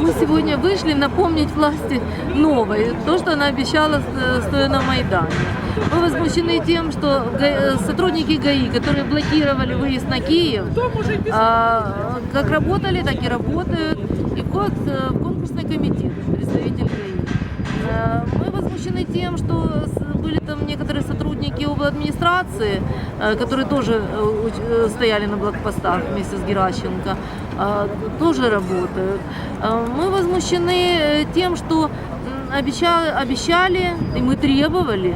Мы сегодня вышли напомнить власти новой то, что она обещала, э, стоя на Майдане. Мы возмущены тем, что э, сотрудники ГАИ, которые блокировали выезд на Киев, а, как работали, так и работают, и вход э, в конкурсный комитет, представитель ГАИ. Мы возмущены тем, что были там некоторые администрации, э, которые тоже э, э, стояли на блокпостах вместе с Геращенко, тоже работают. Мы возмущены тем, что обещали, обещали, и мы требовали,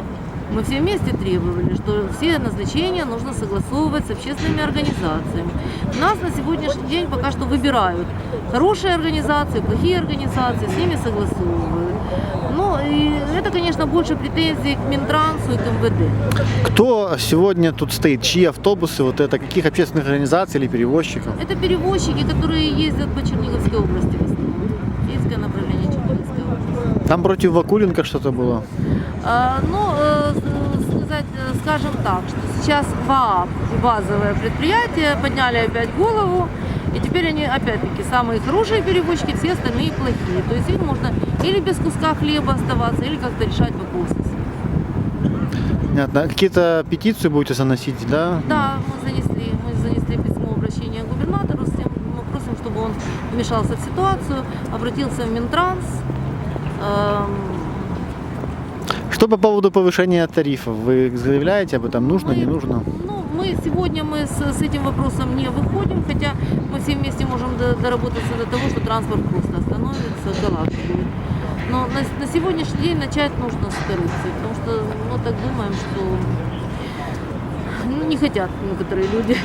мы все вместе требовали, что все назначения нужно согласовывать с общественными организациями. Нас на сегодняшний день пока что выбирают хорошие организации, плохие организации, с ними согласовывают. Ну и это, конечно, больше претензий к Минтрансу и к МВД. Кто сегодня тут стоит? Чьи автобусы? Вот это каких общественных организаций или перевозчиков? Это перевозчики, которые ездят по Черниговской области в основном. Там против Вакуленко что-то было. А, Ну, э, сказать, э, скажем так, что сейчас ВААП и базовое предприятие подняли опять голову, и теперь они опять-таки самые хорошие перевозчики, все остальные плохие. То есть им можно или без куска хлеба оставаться, или как-то решать вопрос. Понятно. Какие-то петиции будете заносить, да? Да, мы занесли, мы занесли письмо обращения к губернатору с тем, мы просим, чтобы он вмешался в ситуацию, обратился в Минтранс. Эм, Что по поводу повышения тарифов? Вы заявляете об этом? Нужно, Мы- не нужно? Ну, мы сегодня мы с, с этим вопросом не выходим, хотя мы все вместе можем до- доработаться до того, что транспорт просто остановится, будет. Но на, на сегодняшний день начать нужно с коррупции, потому что мы так думаем, что ну, не хотят некоторые люди